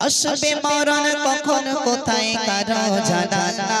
আসবে মরণ কখন কোথায় কারও জানা না।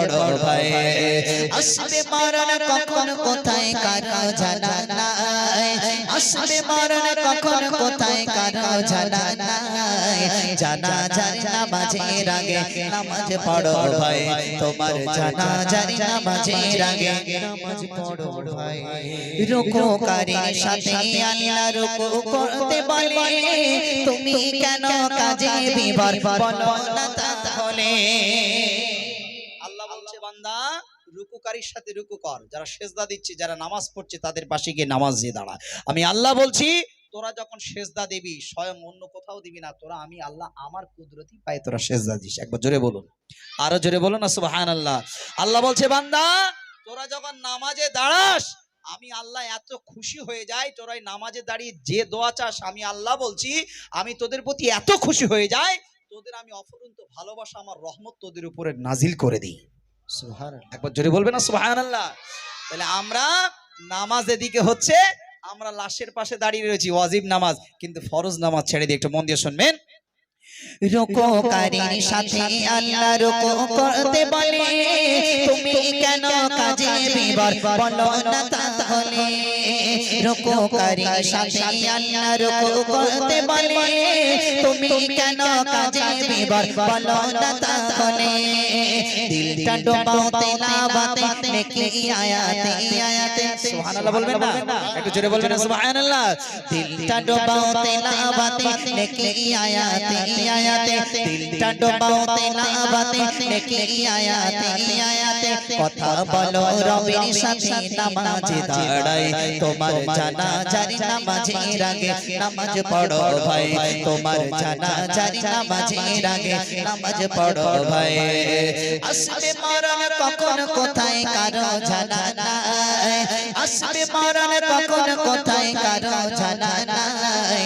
ভাই আসবে মরণ কখন কোথায় কারও জানা নাই। আসবে মরণ কখন কোথায় কারও জানা নাই। জানা জারি নামাজের আগে নামাজ পড়ো ভাই। তোমার জানা জারি নামাজের আগে নামাজ পড়ো ভাই। রুকু কারীর সাথে আল্লাহ রুকু করতে বলে। তুমি কেন কাজে বিবার বলো না তাহলে বান্দা রুকুকারীর সাথে রুকু কর। যারা সেজদা দিচ্ছে, যারা নামাজ পড়ছে, তাদের পাশে গিয়ে নামাজ দিয়ে দাঁড়া। আমি আল্লাহ বলছি, তোরা যখন সেজদা দিবি, স্বয়ং অন্য কোথাও দিবি না, তোরা আমি আল্লাহ আমার কুদরতি পায়ে তোরা সেজদা দিস। একবার জোরে বলুন। আরও জোরে বলুন না সুবহান আল্লাহ আল্লাহ বলছে, বান্দা, তোরা যখন নামাজে দাঁড়াস, আমি আল্লাহ এত খুশি হয়ে যাই, তোরা নামাজে দাঁড়িয়ে যে দোয়া চাস, আমি আল্লাহ বলছি, আমি তোদের প্রতি এত খুশি হয়ে যাই, তোদের আমি অফুরন্ত ভালোবাসা, আমার রহমত তোদের উপরে নাজিল করে দিই। একবার জোরে বলবে না সুহান আল্লাহ তাহলে আমরা নামাজ এদিকে হচ্ছে আমরা লাশের পাশে দাঁড়িয়ে রয়েছি ওয়াজিব নামাজ কিন্তু ফরজ নামাজ ছেড়ে দিয়ে একটু মন দিয়ে শুনবেন। রুকু সাথে আল্লাহ রুকু করতে বলে তুমি কেন কাজে বিবর বলো না তাহলে? রুকু কারীর সাথে আল্লাহ রুকু করতে বলে তুমি কেন কাজে বিবার বলো না তাহলে দিলটা ডোবাও তেলাওয়াতে নেকি আয়াতে আয়াতে সুবহানাল্লাহ বলবেন না? একটু জোরে বলবেন না? সুবহানাল্লাহ। দিলটা ডোবাও তেলাওয়াতে নেকি আয়াতে আয়াতে দিলটা ডোবাও তেলাওয়াতে নেকি আয়াতে আয়াতে কথা বলো রবির সাথে নামাজে দাঁড়াই তোমার জানা জারি নামাজের আগে। নামাজ পড়ো ভাই, তোমার জানা জারি নামাজের আগে। নামাজ পড়ো ভাই। আসবে মরণ কখন, কোথায়, কারও জানা নাই। আসবে মরণ কখন, কোথায়, কারও জানা নাই।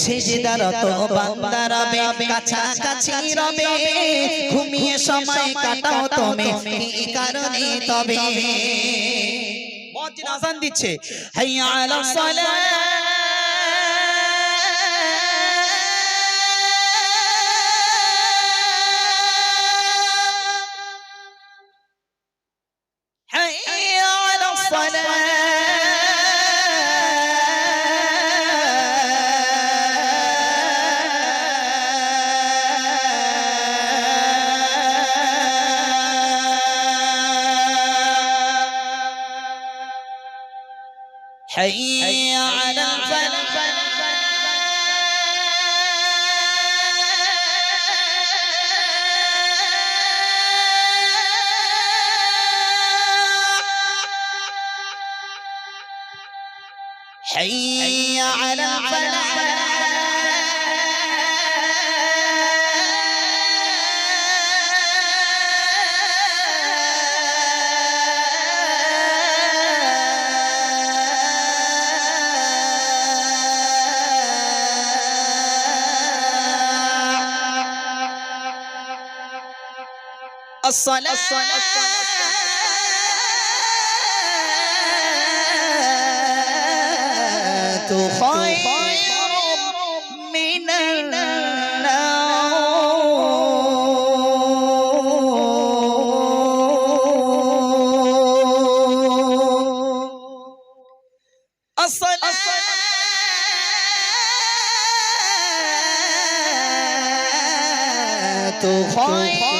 সেজদারত বান্দা রবে কাছাকাছি রবে ঘুমিয়ে সময় কাটাও তুমি কি কারণে তবে মুয়াজ্জিন আযান দিচ্ছে হাইয়া আলা حي على الصلاة حي على الفلاح الصلاة, الصلاة, الصلاة. خير من النوم الصلاة তো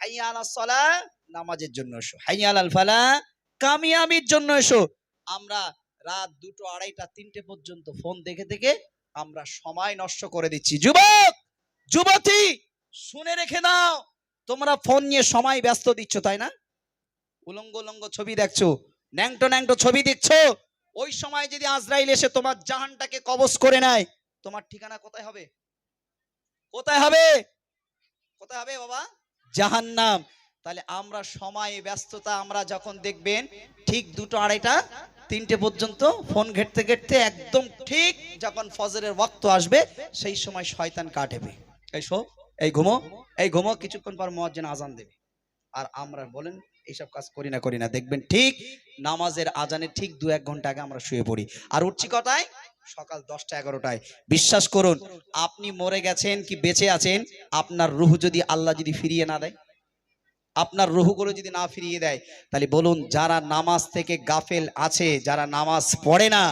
সালাহ নামাজের জন্য এসো। হাইয়া আলাল ফালা, কামিয়াবির জন্য এসো। আমরা রাত দুটো আড়াইটা, তিনটে পর্যন্ত ফোন দেখে দেখে আমরা সময় নষ্ট করে দিচ্ছি। যুবক, যুবতী, শুনে রেখে দাও। তোমরা ফোন নিয়ে সময় ব্যস্ত দিচ্ছ, তাই না? উলঙ্গ উলঙ্গ ছবি দেখছ, ন্যাংটো ন্যাংটো ছবি দেখছ। ওই সময় যদি আজরাইল এসে তোমার জাহানটাকে কবজ করে নেয়, তোমার ঠিকানা কোথায় হবে? কোথায় হবে? কোথায় হবে বাবা? জাহান্নাম। তাহলে আমরা সময় ব্যস্ততা, আমরা যখন দেখবেন ঠিক দুটো আড়াইটা, তিনটে পর্যন্ত ফোন ঘেটতে ঘেটতে একদম ঠিক যখন ফজরের ওয়াক্ত আসবে, সেই সময় শয়তান কাটেবে। এই শো এই ঘুমো এই ঘুমো, কিছুক্ষণ পর মহাজন আজান দেবে। আর আমরা বলেন, এইসব কাজ করি না করি না। দেখবেন ঠিক নামাজের আজানের ঠিক দু এক ঘণ্টা আগে আমরা শুয়ে পড়ি। আর উঠছি কটায়? সকাল দশটা এগারোটায়। বিশ্বাস করুন, আপনি মরে গেছেন কি বেঁচে আছেন, আপনার রুহ যদি আল্লাহ যদি ফিরিয়ে না দেয়, আপনার রুহগুলো যদি না ফিরিয়ে দেয়, তাহলে বলুন যারা নামাজ থেকে গাফেল আছে, যারা নামাজ পড়ে না,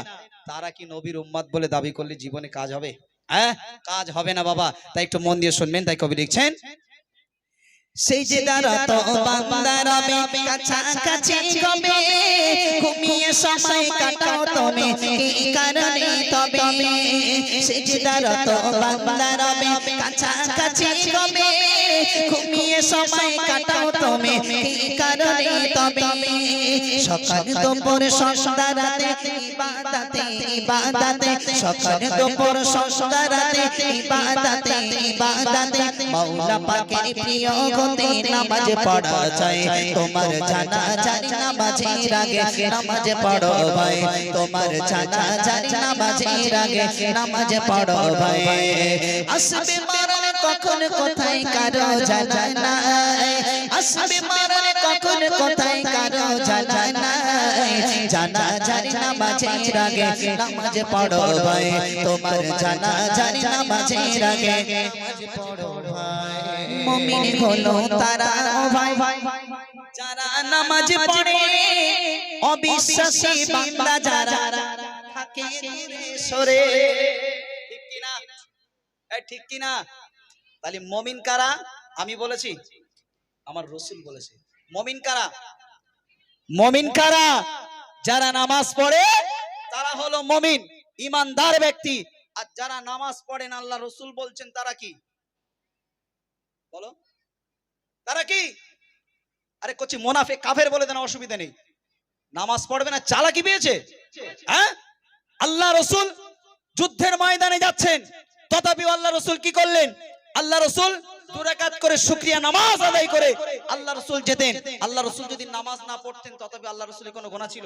তারা কি নবীর উম্মাদ বলে দাবি করলে জীবনে কাজ হবে? হ্যাঁ কাজ হবে না বাবা। তাই একটু মন দিয়ে শুনবেন, তাই কবি লিখছেন সেই যে দারত বান্দার রবে কাছাকাছি কবে? ঘুমিয়ে সময় কাটাও তুমি কি কারণে তবে? সেই যে দারত বান্দার রবে কাছাকাছি গবে ঘুমিয়ে সময় কাটাও তুমি। কি কারণে তবে সকাল দুপুর সন্ধ্যা রাতে ইবাদতে ইবাদতে। সকাল দুপুর সন্ধ্যা রাতে ইবাদতে ইবাদতে। মাওলা পাকের প্রিয় হতে নামাজ পড়া চাই তোমার জানা জানি নামাজের আগে নামাজ পড়ো ভাই। তোমার জানা জানি নামাজের আগে নামাজ পড়ো ভাই। আসবে মরণ কখন কোথায় কারও জানা নাই? আসবে মরণ কখন কোথায় কারও জানা নাই? জানা জানি নামাজের আগে নামাজ পড়ো ভাই তোমার জানা জানি পড়ো ভাই মুমিন হলো তারা ভাই। যারা নামাজ পড়ে, অবিশ্বাসী বান্দা যারা থাকে সরে। ঠিক ঠিক কিনা? তাহলে মমিন কারা? আমি বলেছি। আমার রসুল বলেছে। মমিন কারা? মমিন কারা? যারা নামাজ পড়ে, তারা হলো মমিন, ইমানদার ব্যক্তি। আর যারা নামাজ পড়েন আল্লাহ রসুল বলছেন, তারা কি? বলো। তারা কি? আরে কচি মোনাফে, কাফের বলে দেন, অসুবিধা নেই। নামাজ পড়বে না, চালাকি পেয়েছে? হ্যাঁ? আল্লাহ রসুল যুদ্ধের ময়দানে যাচ্ছেন। তথাপি আল্লাহ রসুল কি করলেন? আল্লাহ রসুল দুরাকাত করে শুক্রিয়া নামাজ আদায় করে আল্লাহ রসুল যেতেন। আল্লাহ রসুল যদি নামাজ না পড়তেন, তথাপি আল্লাহ রসুলের কোনো গোনা ছিল?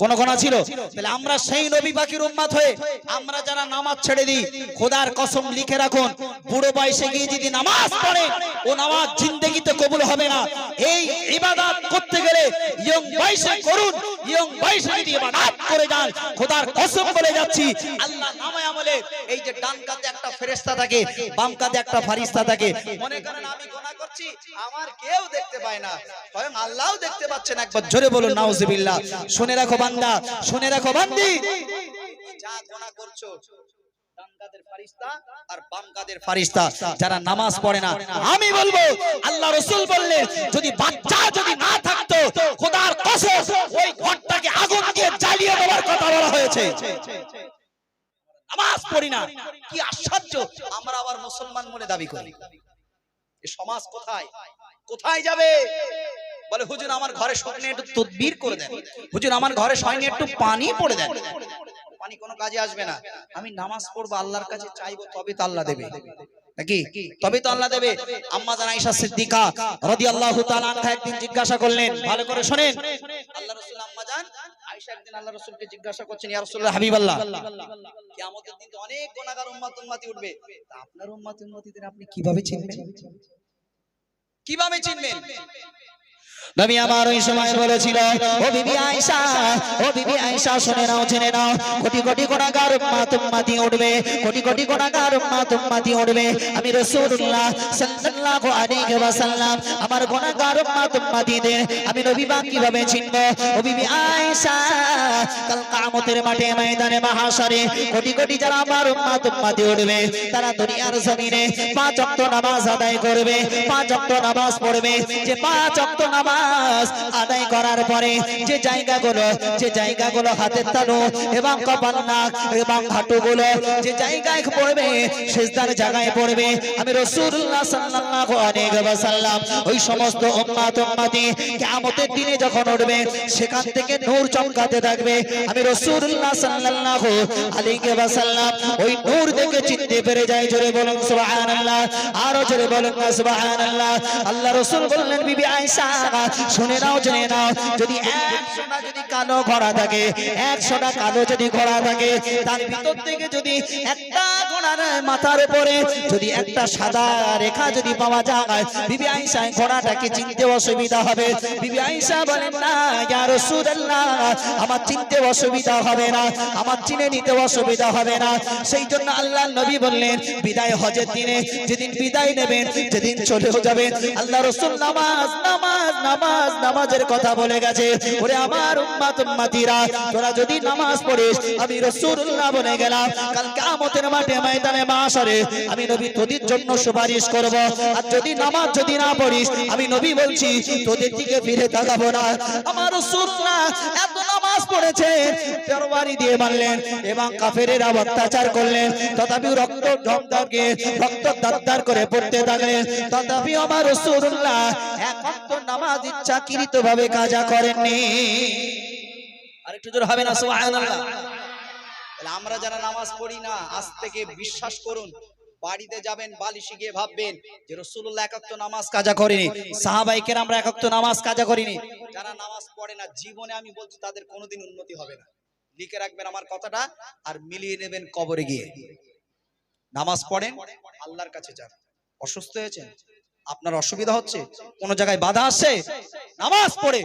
কোন গোনা ছিল? তাহলে আমরা সেই নবী বাকির উম্মাত হয়ে আমরা যারা নামাজ ছেড়ে দিই, খোদার কসম লিখে রাখুন, বুড়ো বয়সে গিয়ে যদি নামাজ পড়ে, ও নামাজ জিন্দেগিতে কবুল হবে না। এই ইবাদত করতে গেলে ইয়ং বয়সে করুন, ইয়ং বয়সে যদি ইবাদত করে যান, খোদার কসম বলে যাচ্ছি, আল্লাহ নামে আমলে এই যে ডান কাঁধে একটা ফেরেশতা থাকে, বাম কাঁধে একটা ফারিস্তা থাকে, মনে করেন আমি গোনা করছি, আমার কেউ দেখতে পায় না, স্বয়ং আল্লাহও দেখতে পাচ্ছেন একবার জোরে বলুন, নাউজুবিল্লাহ। শুনে রাখো বান্দা শুনে রাখো বান্দি। যা গোনা করছ। ডান কাঁধের ফারিস্তা আর বাম কাঁধের ফারিস্তা যারা নামাজ পড়ে না আমি বলব আল্লাহ রসুল বললেন যদি বাচ্চা যদি না থাকতো খোদার কসম ওই ঘরটাকে আগুন দিয়ে জ্বালিয়ে দেওয়ার কথা বলা হয়েছে। নামাজ পড়ি না কি আশ্চর্য। আমরা আবার মুসলমান বলে দাবি করি। সমাজ কোথায়? কোথায় যাবে? বলে, হুজুর, আমার ঘরে স্বপ্নে একটু তদবির করে দেন। হুজুর, আমার ঘরে স্বয়নে একটু পানি পড়ে দেন। পানি কোনো কাজে আসবে না। আমি নামাজ পড়ব, আল্লাহর কাছে চাইব তবে তো আল্লাহ দেবে। নাকি? তবে তো আল্লাহ দেবে। আম্মা জান আয়েশা সিদ্দিকা রাদিয়াল্লাহু তাআলা আনহা একদিন জিজ্ঞাসা করলেন, ভালো করে আল্লাহ রাসূল আম্মা জান আল্লাহ জিজ্ঞাসা করছেন আপনার আপনি কীভাবে চিনবেন? কীভাবে চিনবেন? নবী আমার ওই সময় বলেছিল, ও বিবি আয়েশা, ও বিবি আয়েশা, শুনে নাও, জেনে নাও, কোটি কোটি গুনাহগার উম্মত উম্মতি উঠবে, কোটি কোটি গুনাহগার উম্মত উম্মতি উঠবে। আমি রাসূলুল্লাহ সাল্লাল্লাহু আলাইহি ওয়াসাল্লাম আমার গুনাহগার উম্মত উম্মতিদের আমি নবী পাক কীভাবে চিনব? ও বিবি আয়েশা, কাল কিয়ামতের মাঠে ময়দানে মাহশরে কোটি কোটি যারা আমার উম্মত উম্মতি উঠবে। তারা দুনিয়ার জমিনে পাঁচ ওয়াক্ত নামাজ আদায় করবে, পাঁচ ওয়াক্ত নামাজ পড়বে। যে পাঁচ ওয়াক্ত নামাজ আদায় করার পরে যে জায়গাগুলো যে জায়গাগুলো হাতের তালু এবং কপাল নাক এবং হাঁটুগুলো যে জায়গায় পড়বে, সেজদার জায়গায় পড়বে। আমি রাসূলুল্লাহ সাল্লাল্লাহু ওই সমস্ত উম্মাত উম্মতি কিয়ামতের দিনে যখন উঠবে, সেখান থেকে নূর চমকাতে থাকবে। আমি রাসূলুল্লাহ সাল্লাল্লাহু আলাইহি ওয়াসাল্লাম ওই নূর দেখে চিনতে পেরে যাই। জোরে বলুন, সুবহানাল্লাহ। আরও জোরে বলুন সুবহানাল্লাহ। আল্লাহ রাসূল বললেন, বিবি আয়েশা শুনে নাও, জেনে নাও, যদি একশোটা যদি কালো ঘোড়া থাকে, একশোটা কালো যদি ঘোড়া থাকে, তার ভিতর থেকে যদি একটা ঘোড়ার মাথার উপরে যদি একটা সাদা রেখা যদি পাওয়া যায়, বিবি আয়েশা ঘোড়াটাকে চিনতে অসুবিধা হবে। বিবি আয়েশা বলেন, না, ইয়া রাসূলুল্লাহ, আমার চিনতে অসুবিধা হবে না, আমার চিনে নিতে অসুবিধা হবে না। সেই জন্য আল্লাহ নবী বললেন, বিদায় হজের দিনে যেদিন বিদায় নেবেন, যেদিন চলেও যাবেন। আল্লাহ রসুল, নামাজ নামাজ নামাজ, নামাজের কথা বলে গেছে। ওরে আমার উম্মাত, উম্মাতিরা, তোরা যদি নামাজ পড়িস, আমি রাসূলুল্লাহ বলে গেলাম, কাল কিয়ামতের মাঠে ময়দানে মাশরে আমি নবী তোদের জন্য সুপারিশ করব। আর যদি নামাজ যদি না পড়িস, আমি নবী বলছি, তোদের দিকে ফিরে তাকাবো না। আমার রাসূলুল্লাহ এত পড়েছে। তরবারি দিয়ে মারলেন এবং কাফেরেরা অত্যাচার করলেন। তথাপি রক্ত ঝমঝমকে রক্ত দাদ্দার করে পড়তে থাকলেন। তথাপি আমার রাসূলুল্লাহ এক নামাজ ইচ্ছাকৃত ভাবে কাজা করেননি। আরেকটু জোর হবে না, সুবহানাল্লাহ। আমরা যারা নামাজ পড়ি না, আজ থেকে বিশ্বাস করুন, বাড়িতে যাবেন, বালিশে গিয়ে ভাববেন যে রসুল্লাহ একাত্ত নামাজ কাজা করেনি। সাহাবাইকের আমরা একাত্ত নামাজ কাজা করিনি। যারা নামাজ পড়ে না, জীবনে আমি বলছি তাদের কোনোদিন উন্নতি হবে না। লিখে রাখবেন আমার কথাটা আর মিলিয়ে নেবেন কবরে গিয়ে। নামাজ পড়েন, আল্লাহর কাছে যান। অসুস্থ হয়েছেন? আপনার অসুবিধা হচ্ছে? কোন জায়গায় বাধা আসছে নামাজ পড়ে।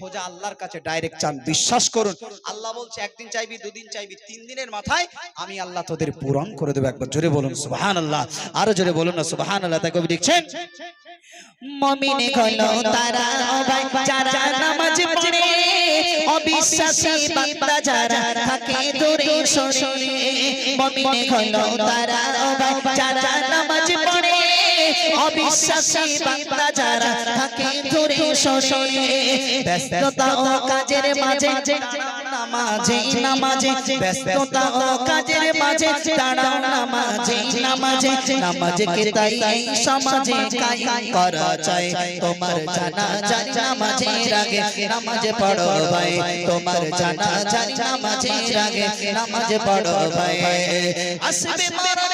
সোজা আল্লাহর কাছে ডাইরেক্ট চান। বিশ্বাস করুন। আল্লাহ বলছে, একদিন চাইবি, দুদিন চাইবি, তিন দিনের মাথায় আমি আল্লাহ তোদের পূরণ করে দেবো। একবার জোরে বলুন সুবাহান আল্লাহ আরও জোরে বলুন না সুবাহান আল্লাহ তাই কবি লিখছেন, মমিনে হলো তারা ভাই যারা নামাজ পড়ে, অবিশ্বাসী বান্দা যারা থাকে দূরে সরে, মমিনে হলো তারা ভাই যারা নামাজ পড়ে অবিশ্বাসী বান্দা যারা থাকে দূরে সরে ব্যস্ততা ও কাজের মাঝে নামাজে নামাজে, ব্যস্ততা ও কাজের মাঝে দাঁড়াও নামাজে নামাজে নামাজে কে তাই সমাজে কায়েম করা চাই তোমার জানা জানি নামাজের আগে নামাজে পড়ো ভাই। তোমার জানা জানি নামাজের আগে নামাজে পড়ো ভাই। আসবে কখন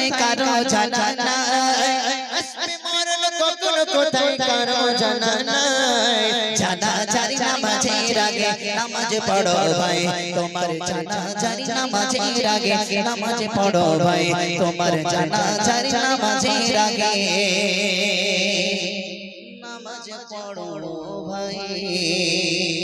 কোথায় কারও জানা নাই? আসবে মরণ কখন? কোথায় কারও জানা নাই? জানা জানি নামাজের আগে নামাজ পড়ো ভাই। তোমার জানা জানি নামাজের আগে নামাজ পড়ো ভাই। তোমার জানা জানি নামাজের আগে নামাজ পড়ো ভাই।